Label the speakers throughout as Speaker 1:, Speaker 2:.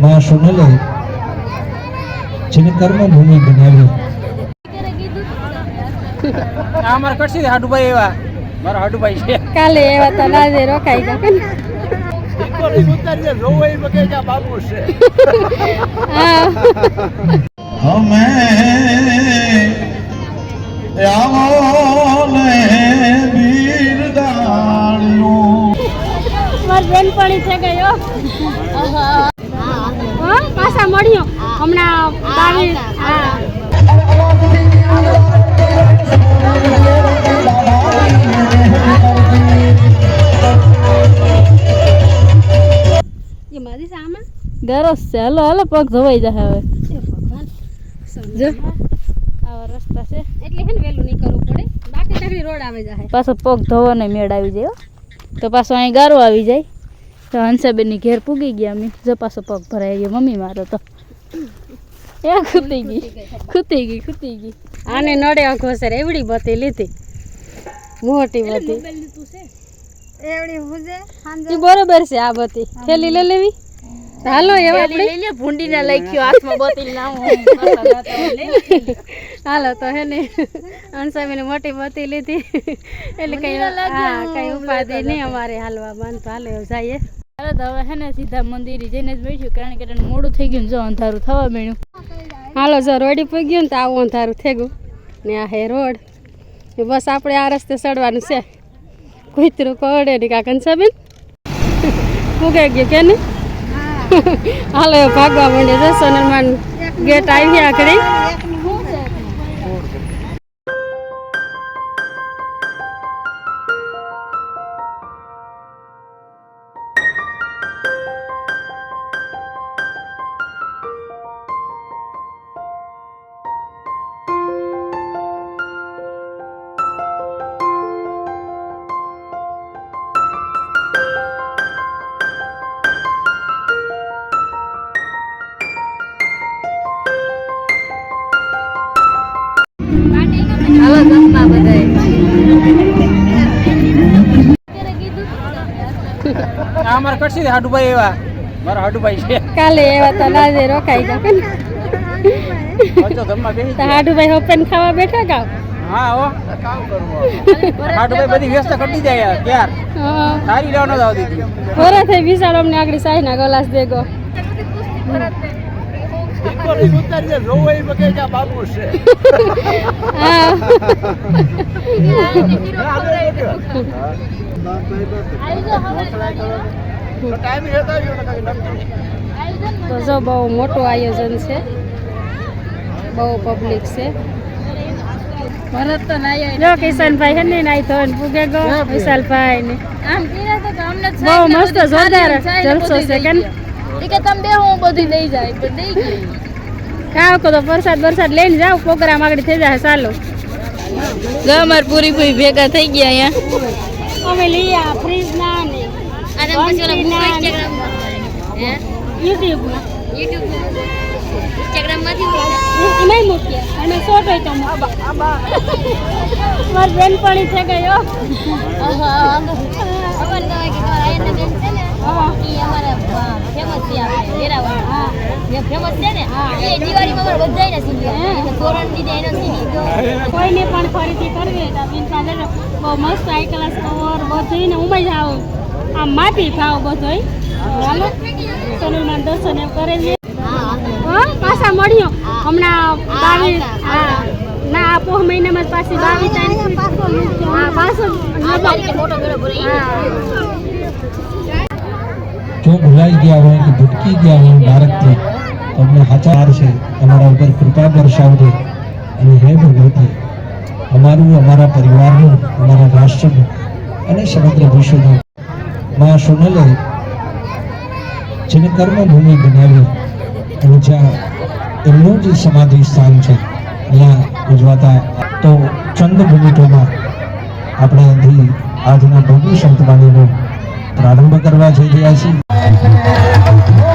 Speaker 1: માં સોનલે જેને કર્મભૂમિ બનાવી
Speaker 2: આ અમારા હાડુભાઈ એવા. મારા હાડુભાઈ છે.
Speaker 3: કાલે એવા તો નાજે રોકાઈ ગયા. કે હા.
Speaker 1: અમે આવો
Speaker 3: મારી બેનપણી છે ગયો પાછા મળ્યો. હમણાં બાવીસ
Speaker 4: ગરસ છે. હલો હલો પગ ધોવાઈ જાય હવે. જો.
Speaker 3: સમજો
Speaker 4: આવા રસ્તા છે.
Speaker 3: એટલે હે ને વહેલું નહીં કરવું પડે. બાકી ચાકરી રોડ આવે જાય.
Speaker 4: પાછો પગ ધોવાનો મેળ આવી જાય હો. તો પાછો અહીં ગારો આવી જાય. તો હંસાબેનની ઘેર પૂગી ગયા અમે. જપાસો પગ ભરાઈ ગયો. મમ્મી મારો તો. એ ખૂતી ગઈ. ખૂતી ગઈ ખૂતી ગઈ.
Speaker 3: આને નડે ઘોસર એવડી બતી લીધી. મોટી બતી એ બરોબર છે આ બતી થેલી લઈ લેવી? હાલો એવા આપણે.
Speaker 4: ભૂંડીને લખ્યો હાથમાં બોતી ના
Speaker 3: હાલો તો હે ને અનસામીને મોટી બતી લીધી. એટલે કઈ હા કઈ ઉપાધિ નહીં અમારે હાલવા. બંધ તો હાલો જઈએ.
Speaker 4: હાલો તો હવે હે ને સીધા મંદિરે જઈને જ બેઠ્યું કારણ કે એને મોડું થઈ ગયું જો અંધારું થવા મળ્યું
Speaker 3: હાલો જો રોડી પડી ગયું ને તો આવું અંધારું થઈ ગયું. ને આ હે રોડ. બસ આપણે આ રસ્તે ચડવાનું છે. કૂતરું કોડે ને કાકા કંસાબેન મૂકે ગયું કે નહીં? હાલો ભાગવા માંડે જો સોનલમાન ગેટ આવી ગયા કરી
Speaker 2: આ અમારા કટસી હાડુભાઈ એવા. મારા હાડુભાઈ છે.
Speaker 3: કાલે એવા તો લાજે રોકાઈ ગયા. કે હાડુભાઈ હોપન ખાવા બેઠા કા
Speaker 2: હા હો. હાડુભાઈ બધી વ્યવસ્થા કરી જાય ક્યાર? સારી લેવાનો દાવ આવતી હતી.
Speaker 3: ખોરા થઈ વિશાળ અમને આગળ સાઈ ના ગલાસ દેગો. હા તો જો બહુ મોટું આયોજન છે. બહુ પબ્લિક છે.
Speaker 4: ભરત તો ના
Speaker 3: જો કિશનભાઈ હે ને નાઈ તો પૂગે ગો વિશાલભાઈ ને.
Speaker 4: આમ કીધા તો અમને
Speaker 3: બહુ મસ્ત જોરદાર જલસો છે કે
Speaker 4: કે તમે બે હું બધી લઈ જાય પણ દઈ ગઈ.
Speaker 3: કાવ કો તો વરસાદ બરસાદ લઈને જાવ પ્રોગ્રામ આગળ થઈ જાય ચાલો.
Speaker 4: ગમર પૂરી પૂરી ભેગા થઈ ગયા અહીંયા.
Speaker 3: અમે લઈ આ ફ્રીજ ના ને
Speaker 4: અને
Speaker 3: પછી ઓલા book ઇન્સ્ટાગ્રામ
Speaker 4: હે
Speaker 3: યુટ્યુબમાં
Speaker 4: યુટ્યુબ ઇન્સ્ટાગ્રામમાંથી
Speaker 3: એમાંય મૂકીએ. અને શોર્ટ હોય તો મૂકીએ. બેન બેનપણી છે ગયો
Speaker 4: ફેમસ છે આપણે વેરાવળ જે ફેમસ છે ને? એ દિવાળીમાં અમારે બધાયને સીવી એટલે તોરણ એનો સીવી
Speaker 3: કોઈને પણ ખરીદી કરવી હોય તો બેન બહુ મસ્ત હાઈ ક્લાસ કવર બધું ને ઉમય જાવ આમ માપી ભાવ બધોય. હાલો. સોનલમાં દર્શન એમ કરે છે. હા પાછા મળ્યો હમણાં બાવીસ હા. ના આ પોહ મહિનામાં જ પાછી બાવીસ તારીખ હા પાછો
Speaker 1: જો ભૂલાઈ ગયા હોય કે ભટકી ગયા હોય ભારતથી તો અમને હાચાર છે અમારા ઉપર કૃપા દર્શાવજો અને હે ભગવતી, અમારું, અમારા પરિવારનું, અમારા રાષ્ટ્રનું અને સમગ્ર વિશ્વનું મા સોનલે જેને કર્મભૂમિ બનાવી અને જ્યાં એમનું જે સમાધિ સ્થાન છે, ત્યાં ઉજવાતા તો ચંદ ટોમાં આપણે અહીંથી આજના ભવ્ય સંતવાણીનો પ્રારંભ કરવા જઈ રહ્યા છીએ.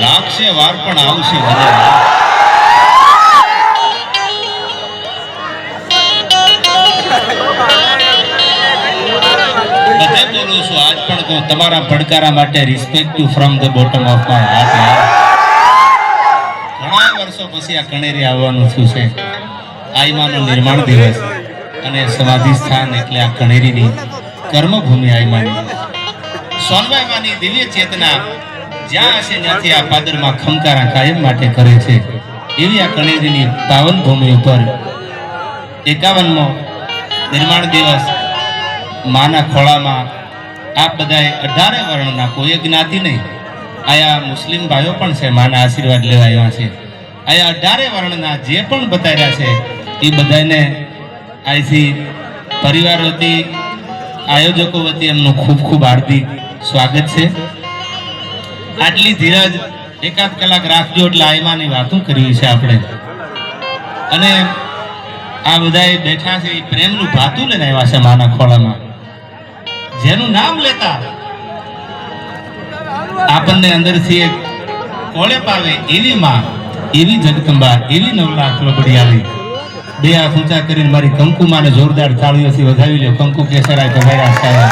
Speaker 4: લાગશે
Speaker 5: વાર પણ આવશે બધે બોલું છું, આજ પણ કહું, તમારા પડકારા માટે respect to from the bottom of my heart ઘણા વર્ષો પછી આ કણેરી આવવાનું થયું છે. આઈમાનો નિર્માણ દિવસ. અને સમાધિ સ્થાન એટલે આ કણેરીની કર્મભૂમિ આઈમાની સોનબાઈમાની દિવ્ય ચેતના જ્યાં હશે ત્યાંથી આ પાદરમાં ખમકારા કાયમ માટે કરે છે. એવી આ કણેરીની પાવન ભૂમિ ઉપર એકાવનમો નિર્માણ દિવસ માના ખોળામાં આપ બધાએ અઢારે વર્ણના કોઈ જ્ઞાતિ નહીં. આયા મુસ્લિમ ભાઈઓ પણ છે, માના આશીર્વાદ લેવા આવ્યા છે. આયા અઢારે વર્ણના જે પણ બતાવ્યા છે, એ બધાને અહીંથી પરિવાર વતી, આયોજકો વતી એમનું ખૂબ ખૂબ હાર્દિક સ્વાગત છે. આટલી ધીરજ એકાદ કલાક રાખજો એટલે આયમાની વાતો કરવી છે આપણે. અને આ બધા બેઠા છે એ પ્રેમનું ભાતું લઈને આવ્યા છે માના ખોળામાં. જેનું નામ લેતા આપણને અંદરથી એક કોળે પાવે એવી માં, એવી જગદંબા, એવી નવલા લબડી આવી બે હાથ ઊંચા કરીને મારી કંકુમાને જોરદાર તાળીઓથી વધાવી લ્યો. કંકુ કેસરાય તમારા સાહેબ.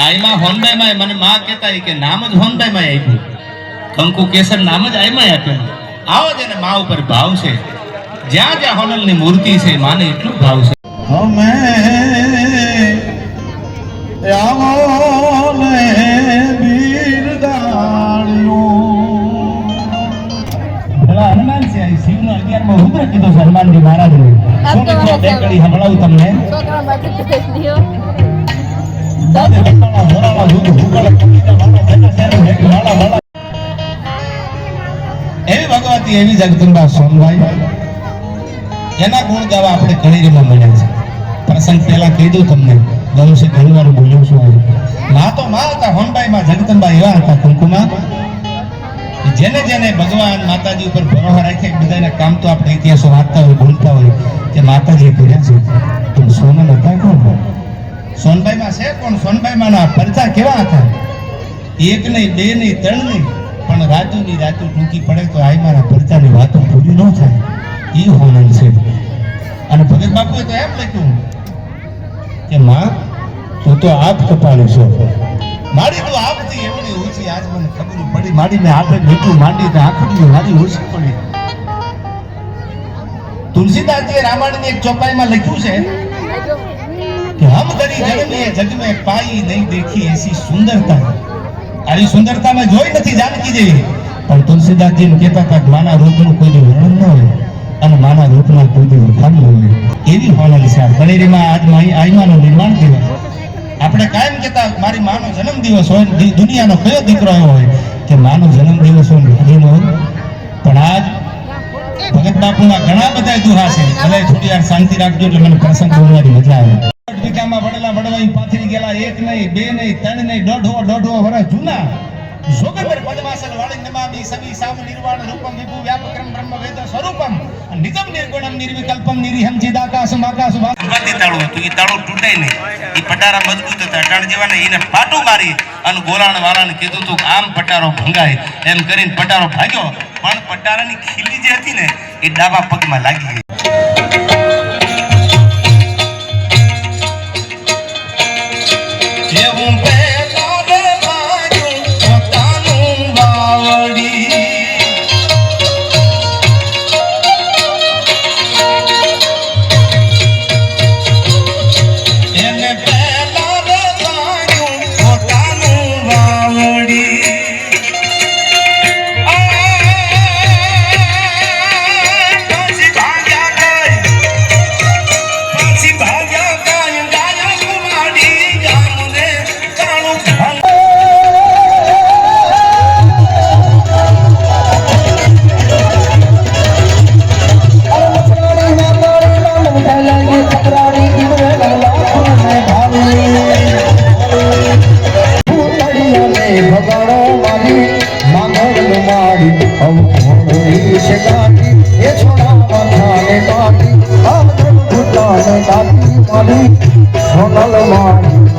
Speaker 5: આઈમાં હોનબાઈમાં મને માં કહેતા કે નામ જ હોનબાઈમાં આપ્યું. કંકુ કેસર નામ જ આઈમાં આપ્યું. આવો જ એને માં ઉપર ભાવ છે. જ્યાં જ્યાં હોનલની મૂર્તિ છે માને એટલું ભાવ છે.
Speaker 1: અમે આવો
Speaker 5: શિવનો 11 માં રુદ્ર કીધો છે હનુમાનજી મહારાજને શું કીધું બે કડી સંભળાવું તમને. એવી ભગવતી એવી જગદંબા સોનભાઈ એના ગુણ ગાવા આપણે કણીરીમાં મળ્યા છે. પ્રસંગ પહેલા કહી દઉં તમને ગયું છે ઘણી વાર બોલ્યો છું આજે. માં તો માં હતા હોનબાઈ માં જગદંબા એવા હતા કુંકુમા. જેને જેને ભગવાન માતાજી ઉપર ભરોસો રાખે બધાના કામ તો આપણે ઇતિહાસો વાંચતા હોય બોલતા હોય કે માતાજી કર્યા છે. પણ સોનમ હતા કોણ સોનબાઈમાં છે કોણ? માં પરચા કેવા હતા? એક નહીં, બે નહીં, ત્રણ નહીં, પણ રાજુની રાતુ ટૂંકી પડે તો આઈમાના પરચાની વાતો પૂરી ન થાય. એ હોનન છે. અને ભગત બાપુએ તો એમ લખ્યું કે માં, તું તો આપ કપાળી છો. માડી તો આપતી એવડી ઊંચી આજ મને ખબર પડી. માડી ને હાથે ભેટું માંડી ને આખડી મારી ઓછી પડી. તુલસીદાસજી રામાયણ એક ચોપાઈમાં લખ્યું છે કે હમ કરી જન્મે જગ પાઈ નહીં દેખી એસી સુંદરતા. આવી સુંદરતા મેં જોઈ નથી જાનકી જેવી. પણ તુલસીદાસજી ને કહેતા હતા માના રૂપનું કોઈ વર્ણન ન હોય અને માના રૂપના કોઈ ઓળખાણ ન હોય. એવી હોનાલી સાર બનેરીમાં આજ માઈ આઈમાનું નિર્માણ થયું. કાયમ કહેતા મારી માનો જન્મ દિવસ હોય દુનિયાનો કયો દીકરો એવો હોય કે માનો જન્મ દિવસ હોય ને હોય પણ આજ ભગત બાપુના ઘણા બધા દુહા છે ભલે થોડી વાર શાંતિ રાખજો એટલે મને પ્રસંગ બોલવાની મજા આવે. વીઘામાં વડેલા વડવાઈ પાથરી ગયેલા, એક નહીં, બે નહીં, ત્રણ નહીં, દોઢો દોઢો વર્ષ જૂના. તાળું તૂટે નહીં. પટારા મજબૂત હતા. અટાણ જેવાને એને પાટું મારી અને ગોરાણ વાળાને કીધું તું આમ પટારો ભંગાય. એમ કરીને પટારો ભાગ્યો. પણ પટારાની ખીલી જે હતી ને, એ ડાબા પગમાં લાગી ગઈ.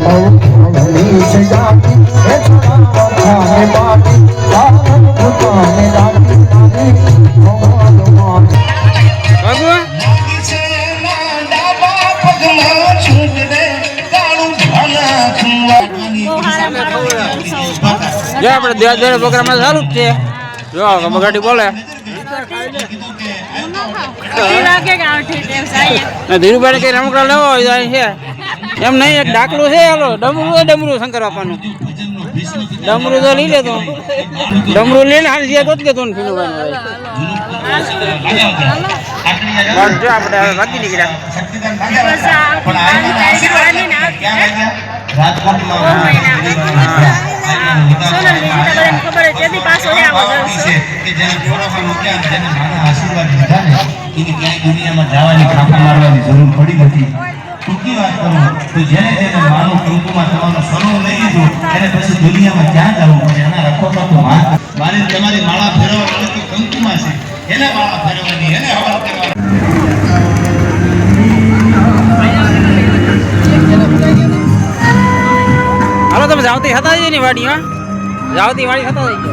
Speaker 1: મારી છે જાતિ એ છોડા વખાને બાટી લાલન ભૂતાને લાટી મોહનમાં
Speaker 2: બાબુ
Speaker 5: લાગી છે એના ડાબા પગમાં છૂટ દે, કાળું ભાના ખુંવાડવાની
Speaker 2: જો આપણે દેહ દેહ પ્રોગ્રામ ચાલુ જ છે. જો બગાડી બોલે. ધીરુભાઈ કઈ રમકડા લેવો જાય છે? એમ નહીં એક ડાકલું છે હાલો. ડમરું ડમરું શંકર બાપાનું. ડમરું તો લઈ લેતો. ડમરું લઈને હાલ જે તો જ લેતો ને ફીનુભાઈ આપણે હવે નીકળ્યા?
Speaker 5: રાજકોટમાં જરૂર પડી નથી ટૂંકી વાત કરું તો જેને જેને માનું કંકુમાં તમારું સરું લઈ લીધું પછી દુનિયામાં ક્યાં જવું એના રખો તો તમારી માળા ફેરવવાની તો કંકુમાં છે એને માળા ફેરવવાની એને હવા કરવાની
Speaker 2: જાવતી હતા જ નહીં વાડીમાં જાવતી વાડી હતા